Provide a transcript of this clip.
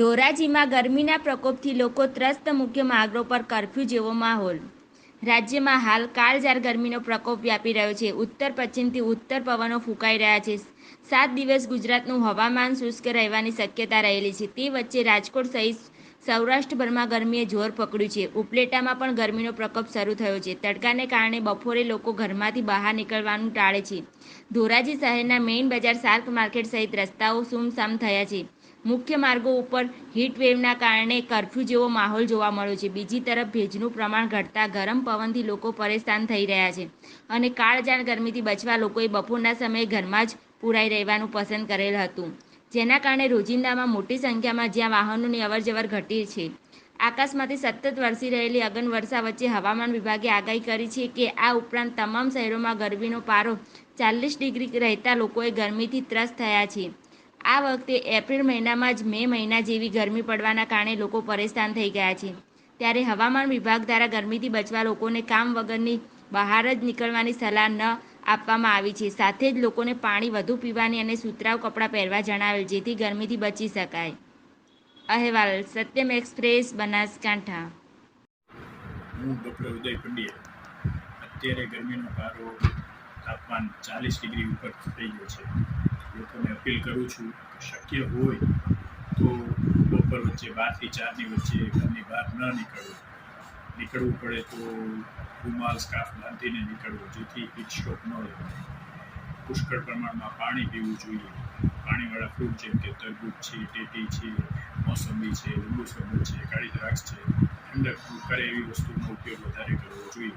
ધોરાજીમાં ગરમીના પ્રકોપથી લોકો ત્રસ્ત, મુખ્ય માર્ગો પર કરફ્યુ જેવો માહોલ. રાજ્યમાં હાલ કાળઝાર ગરમીનો પ્રકોપ વ્યાપી રહ્યો છે. ઉત્તર, પશ્ચિમથી ઉત્તર પવનો ફૂંકાઈ રહ્યા છે. સાત દિવસ ગુજરાતનું હવામાન શુષ્ક રહેવાની શક્યતા રહેલી છે. તે વચ્ચે રાજકોટ સહિત સૌરાષ્ટ્રભરમાં ગરમીએ જોર પકડ્યું છે. ઉપલેટામાં પણ ગરમીનો પ્રકોપ શરૂ થયો છે. તડકાને કારણે બપોરે લોકો ઘરમાંથી બહાર નીકળવાનું ટાળે છે. ધોરાજી શહેરના મેઇન બજાર શાર્ક માર્કેટ સહિત રસ્તાઓ સુમસામ થયા છે. મુખ્ય માર્ગો ઉપર વેવના કારણે કરફ્યુ જેવો માહોલ જોવા મળ્યો છે. બીજી તરફ ભેજનું પ્રમાણ ઘટતા ગરમ પવનથી લોકો પરેશાન થઈ રહ્યા છે અને કાળજાળ ગરમીથી બચવા લોકોએ બપોરના સમયે ઘરમાં જ પુરાઈ રહેવાનું પસંદ કરેલ હતું. જેના કારણે રોજિંદામાં મોટી સંખ્યામાં જ્યાં વાહનોની અવરજવર ઘટી છે. આકાશમાંથી સતત વરસી રહેલી અગન વર્ષા વચ્ચે હવામાન વિભાગે આગાહી કરી છે કે આ ઉપરાંત તમામ શહેરોમાં ગરમીનો પારો ચાલીસ ડિગ્રી રહેતા લોકોએ ગરમીથી ત્રસ્ત થયા છે. આ વખતે એપ્રિલ મહિનામાં જ મે મહિના જેવી ગરમી પડવાના કારણે લોકો પરેશાન થઈ ગયા છે. ત્યારે હવામાન વિભાગ દ્વારા ગરમીથી બચવા લોકોને કામ વગરની બહાર જ નીકળવાની સલાહ ન આપવામાં આવી છે. સાથે જ લોકોને પાણી વધુ પીવાની અને સુતરાઉ કપડાં પહેરવા જણાવેલ, જેથી ગરમીથી બચી શકાય. અહેવાલ, સત્યમ એક્સપ્રેસ, બનાસકાંઠા. હું ડૉક્ટર ઉદય પંડ્યા. અત્યારે ગરમીનો પારો તાપમાન ચાલીસ ડિગ્રી ઉપર થઈ ગયો છે. લોકોને અપીલ કરું છું શક્ય હોય તો બપોર વચ્ચે બારથી ચારની વચ્ચે ઘરની બહાર ન નીકળવું. નીકળવું પડે તો રૂમાલ, સ્કાર્ફ બાંધીને નીકળવું, જેથી હીટ સ્ટ્રોક ન લેવાય પુષ્કળ પ્રમાણમાં પાણી પીવું જોઈએ. પાણીવાળા ફ્રૂટ જેમ કે તરબૂચ છે, ટેટી છે, મોસંબી છે, લીંબુ શરબત છે, કાળી દ્રાક્ષ છે, ઠંડક કરે એવી વસ્તુનો ઉપયોગ વધારે કરવો જોઈએ.